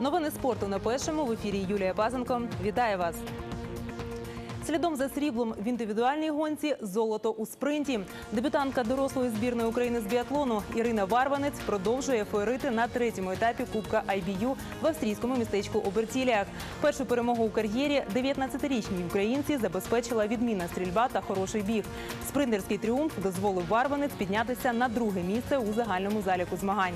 Новини спорту на першому в ефірі Юлія Пазенко. Вітаю вас. Слідом за сріблом в індивідуальній гонці золото у спринті. Дебютантка дорослої збірної України з біатлону Ірина Варванець продовжує феерити на третьому етапі Кубка IBU в австрійському містечку Обертіліях. Першу перемогу у кар'єрі 19-річній українці забезпечила відмінна стрільба та хороший біг. Спринтерський тріумф дозволив Варванець піднятися на друге місце у загальному заліку змагань.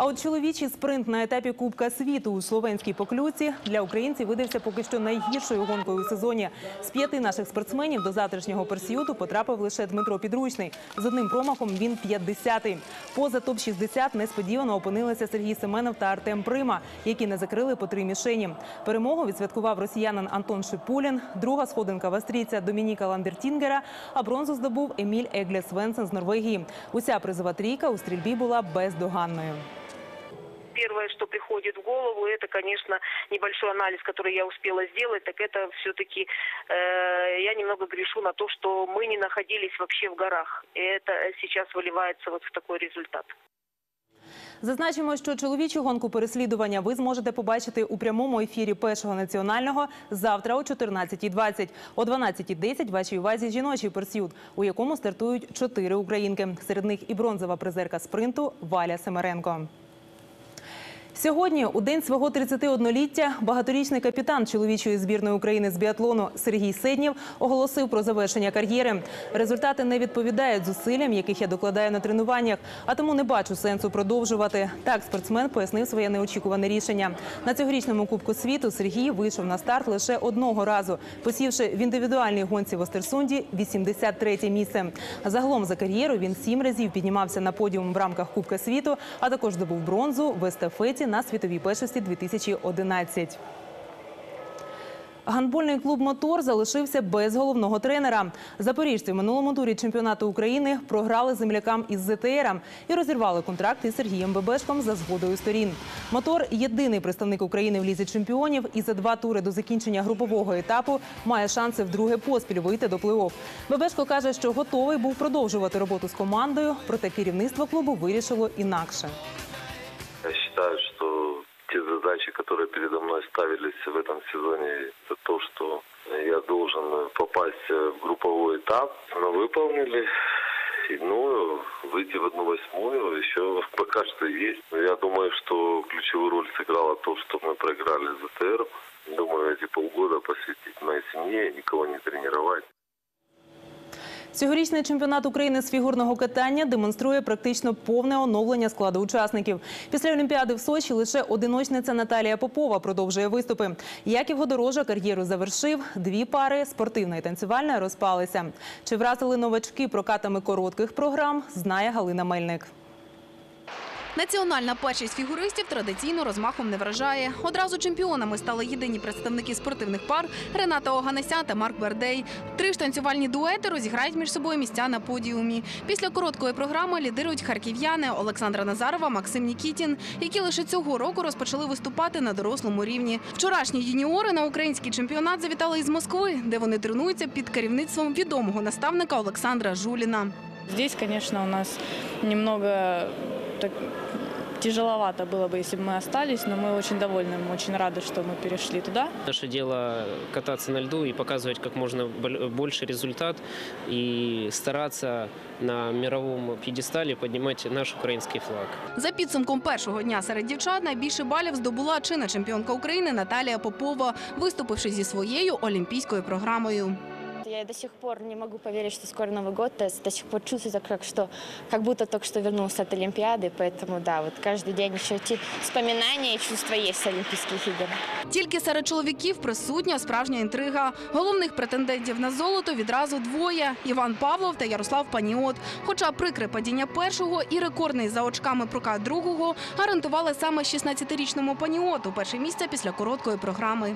А от чоловічий спринт на етапі Кубка світу у словенській поклюці для українців видався поки що найгіршою гонкою у сезоні. З п'яти наших спортсменів до завтрашнього персіюту потрапив лише Дмитро Підручний. З одним промахом він 50-й. Поза топ-60 несподівано опинилися Сергій Семенов та Артем Прима, які не закрили по три мішені. Перемогу відсвяткував росіянин Антон Шипулін, друга сходинка в австрійця Домініка Ландертінгера, а бронзу здобув Еміль Егле Свенсен з Норвегії. Уся призова трійка у стрільбі була бездоганною Первое, что приходит в голову, это, конечно, небольшой анализ, который я успела сделать, так это все-таки э, я немного грешу на то, что мы не находились вообще в горах. И это сейчас выливается вот в такой результат. Зазначимо, що чоловічу гонку переслідування ви зможете побачити у прямому ефірі першого національного завтра о 14.20. О 12.10 вашій увазі жіночий персют, у якому стартують чотири українки. Серед них і бронзова призерка спринту Валя Семеренко. Сьогодні, у день свого 31-ліття, багаторічний капітан чоловічої збірної України з біатлону Сергій Седнєв оголосив про завершення кар'єри. Результати не відповідають зусиллям, яких я докладаю на тренуваннях, а тому не бачу сенсу продовжувати. Так спортсмен пояснив своє неочікуване рішення. На цьогорічному Кубку світу Сергій вийшов на старт лише одного разу, посівши в індивідуальній гонці в Остерсунді 83-те місце. Загалом за кар'єру він сім разів піднімався на подіум в рамках Кубка світу, а також здобув бронзу в естафеті на світовій першості 2011. Гандбольний клуб Мотор залишився без головного тренера. Запоріжці в минулому турі чемпіонату України програли землякам із ЗТР і розірвали контракт із Сергієм Бебешком за згодою сторін. Мотор єдиний представник України в лізі чемпіонів і за два тури до закінчення групового етапу має шанси вдруге поспіль вийти до плей-офф. Бебешко каже, що готовий був продовжувати роботу з командою, проте керівництво клубу вирішило інакше. Считаю, что те задачи, которые передо мной ставились в этом сезоне, это то, что я должен попасть в групповой этап. Но выполнили. И, Ну, выйти в одну восьмую еще пока что есть. Я думаю, что ключевую роль сыграло то, что мы проиграли ЗТР. Думаю, эти полгода посвятить моей семье, никого не тренировать. Цьогорічний чемпіонат України з фігурного катання демонструє практично повне оновлення складу учасників. Після Олімпіади в Сочі лише одиночниця Наталія Попова продовжує виступи. Яків Годорожа кар'єру завершив. Дві пари спортивна і танцювальна розпалися. Чи вразили новачки прокатами коротких програм? Знає Галина Мельник. Національна першість фігуристів традиційно розмахом не вражає. Одразу чемпіонами стали єдині представники спортивних пар Рената Оганеся та Марк Бердей. Три ж танцювальні дуети розіграють між собою місця на подіумі. Після короткої програми лідирують харків'яни Олександра Назарова, Максим Нікітін, які лише цього року розпочали виступати на дорослому рівні. Вчорашні юніори на український чемпіонат завітали із Москви, де вони тренуються під керівництвом відомого наставника Олександра Жуліна. Здесь, конечно, у нас немного так, тяжеловато было бы, если бы мы остались, но мы очень довольны, мы очень рады, что мы перешли туда. Наше дело кататься на льду и показывать как можно бол- больше результат и стараться на мировом пьедестале поднимать наш украинский флаг. За підсумком першого дня серед дівчат найбільше балів здобула чинна чемпіонка України Наталія Попова, виступивши зі своєю олімпійською програмою. Я до сих пор не могу поверить, что скоро Новый год. То есть до сих пор чувствуется, как, что, как будто только что вернулся от Олимпиады. Поэтому, да, вот каждый день еще эти вспоминания и чувства есть с Олимпийских игр. Тільки серед чоловіків присутня справжня інтрига. Головних претендентів на золото відразу двоє: Іван Павлов та Ярослав Паніот. Хоча прикре падіння першого і рекордний за очками прокат другого гарантували саме 16-річному Паніоту перше місце після короткої програми.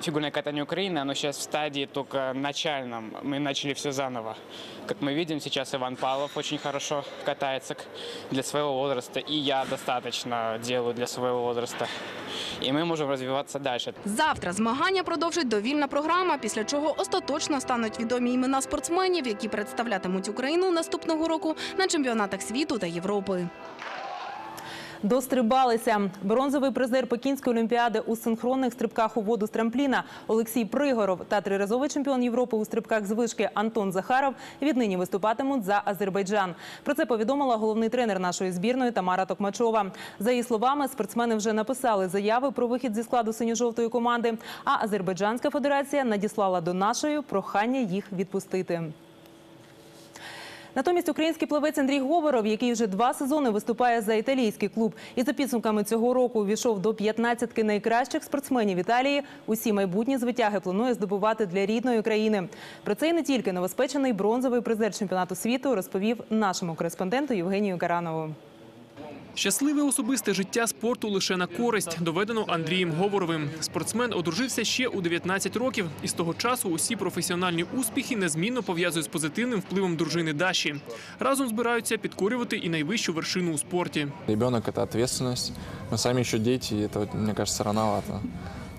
фигурное катание Украины, оно сейчас в стадии только начальном. Мы начали все заново. Как мы видим, сейчас Иван Павлов очень хорошо катается к- для своего возраста. И я достаточно делаю для своего возраста. И мы можем развиваться дальше. Завтра змагання продовжить довільна програма, після чого остаточно стануть відомі імена спортсменів, які представлятимуть Україну наступного року на чемпіонатах світу та Європи. Дострибалися. Бронзовий призер Пекінської олімпіади у синхронних стрибках у воду з трампліна Олексій Пригоров та триразовий чемпіон Європи у стрибках з вишки Антон Захаров віднині виступатимуть за Азербайджан. Про це повідомила головний тренер нашої збірної Тамара Токмачова. За її словами, спортсмени вже написали заяви про вихід зі складу синьо-жовтої команди. А Азербайджанська федерація надіслала до нашої прохання їх відпустити. Натомість український плавець Андрій Говоров, який вже два сезони виступає за італійський клуб, і за підсумками цього року увійшов до 15 найкращих спортсменів Італії. Усі майбутні звитяги планує здобувати для рідної країни. Про це і не тільки новоспечений бронзовий призер чемпіонату світу розповів нашому кореспонденту Євгенію Каранову. Щасливе особисте життя спорту лише на користь доведено Андрієм Говоровим. Спортсмен одружився ще у 19 років, і з того часу усі професіональні успіхи незмінно пов'язує з позитивним впливом дружини Даші. Разом збираються підкорювати і найвищу вершину у спорті. Ребенок – это ответственность. Мы сами еще дети, и это, мне кажется, рановато.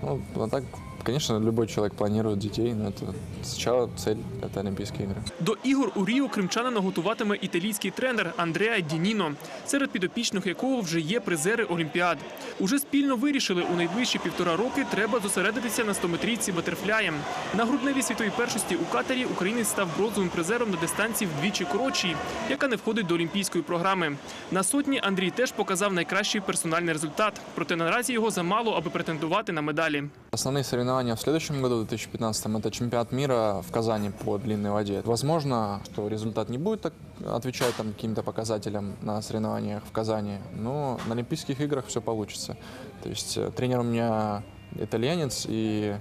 Ну, а так, конечно, любой человек планирует детей, но это сначала цель – это Олимпийские игры. До ігор у Ріо кримчанина готуватиме італійський тренер Андреа Дініно, серед підопічних якого вже є призери Олімпіад. Уже спільно вирішили, у найближчі півтора роки треба зосередитися на 100-метрійці батерфляєм. На грудневій світовій першості у катері українець став бронзовим призером на дистанції вдвічі коротшій, яка не входить до олімпійської програми. На сотні Андрій теж показав найкращий персональний результат, проте наразі його замало, аби претендувати на Медалі. Основные соревнования в следующем году, в 2015 это чемпионат мира в Казани по длинной воде. Возможно, что результат не будет так отвечать там, каким-то показателям на соревнованиях в Казани, но на Олимпийских играх все получится. То есть э, тренер у меня итальянец, и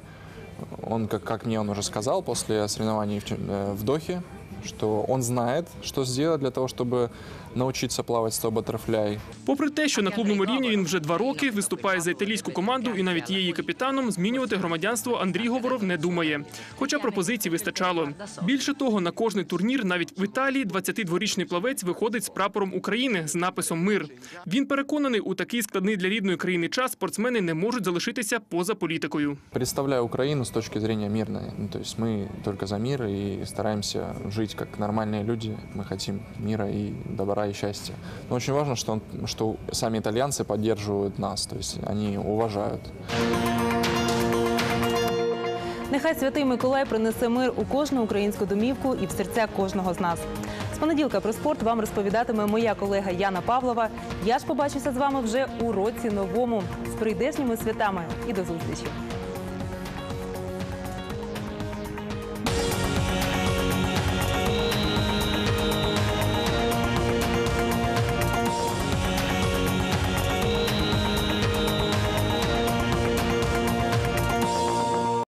он, как, как мне он уже сказал после соревнований в, э, в Дохе, что он знает, что сделать для того, чтобы научиться плавать 100 баттерфляй. Попри те, що на клубному рівні він вже два роки виступає за італійську команду і навіть є її капітаном, змінювати громадянство Андрій Говоров не думає. Хоча пропозицій вистачало. Більше того, на кожний турнір, навіть в Італії, 22-річний плавець виходить з прапором України з написом Мир. Він переконаний, у такий складний для рідної країни час спортсмени не можуть залишитися поза політикою. Представляю Украину с точки зрения мирной. Ну, то есть мы только за мир и стараемся жить как нормальные люди. Мы хотим мира и добра и счастья. Но очень важно, что, он- что сами итальянцы поддерживают нас, то есть они уважают. Нехай святий Миколай принесе мир у кожну українську домівку і в серця кожного з нас. З понеділка про спорт вам розповідатиме моя колега Яна Павлова. Я ж побачуся з вами вже у році новому з прийдешніми святами і до зустрічі.